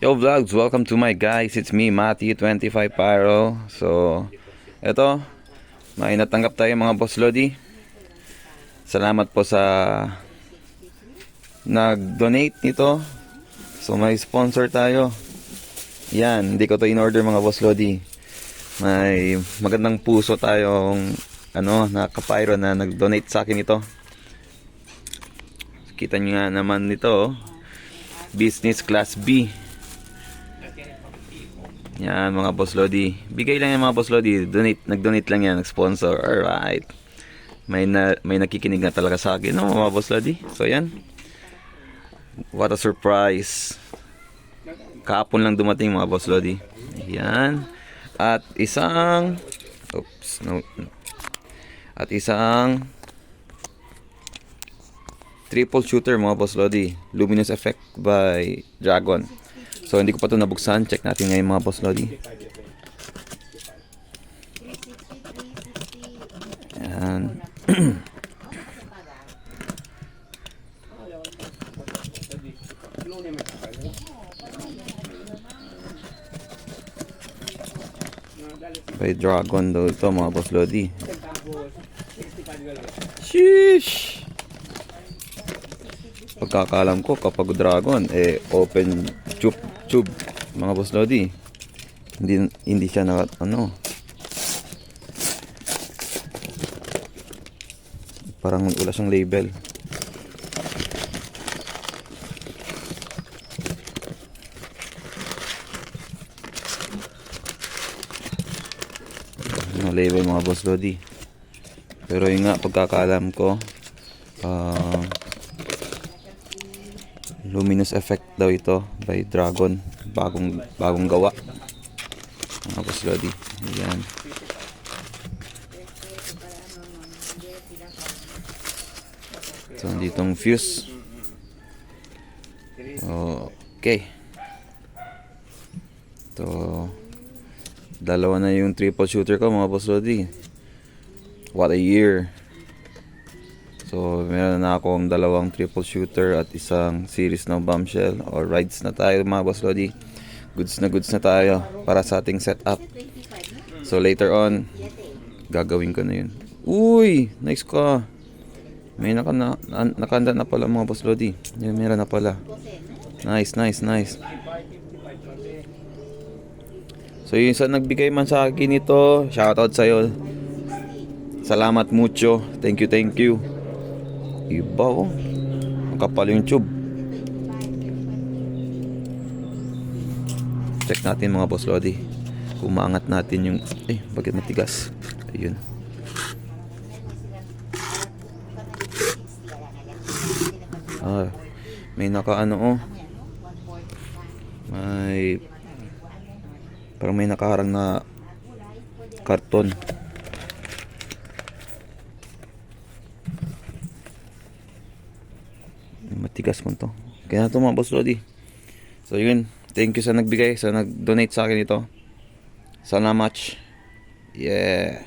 Yo vlogs, welcome to my guys. It's me, Matty25 Pyro. So, eto, may natanggap tayo mga boss Lodi. Salamat po sa nag-donate nito. So, may sponsor tayo. Yan, hindi ko to in-order mga boss Lodi. May magandang puso tayong ano, na kapyro na nag-donate sa akin ito. Kita nyo nga naman nito, oh. Business Class B. Yan mga boss Lodi. Bigay lang yan mga boss Lodi. Donate, nag-donate lang yan, nag-sponsor. Alright. May na, may nakikinig na talaga sa akin, no, mga boss Lodi. So yan. What a surprise. Kahapon lang dumating mga boss Lodi. Yan. At isang Oops, no. At isang triple shooter mga boss Lodi. Luminous effect by Dragon. So hindi ko pa ito nabuksan. Check natin ngayon mga boss Lodi. Ayan. By Dragon daw ito mga boss Lodi. Sheesh! Pagkakalam ko kapag Dragon, eh open tube, tube mga boss Lodi. Hindi, hindi siya na ano. Parang wala siyang label. Ano label mga boss Lodi. Pero yun nga pagkakalam ko, ah luminous effect daw ito by Dragon. Bagong bagong gawa. Mga boss Lodi. Ayan. So ditong fuse. Okay. To dalawa na yung triple shooter ko mga boss Lodi. What a year So, meron na akong dalawang triple shooter at isang series ng bombshell or rides na tayo mga boss Lodi. Goods na goods na tayo para sa ating setup. So, later on, gagawin ko na yun. Uy! Nice ka! May naka, na, na, nakanda na pala mga boss Lodi. Yan, meron na pala. Nice, nice, nice. So, yung sa nagbigay man sa akin ito, shoutout sa'yo. Salamat mucho. Thank you, thank you. Iba oh. Kapal yung tube. Check natin mga boss Lodi. Kung maangat natin yung... Eh, bakit matigas? Ayun. Ah, may naka ano oh. May... Parang may nakaharang na karton. Matigas mo to. Kaya to mga boss Lodi so yun. Thank you sa nagbigay sa nag-donate sa akin ito. Sana much yeah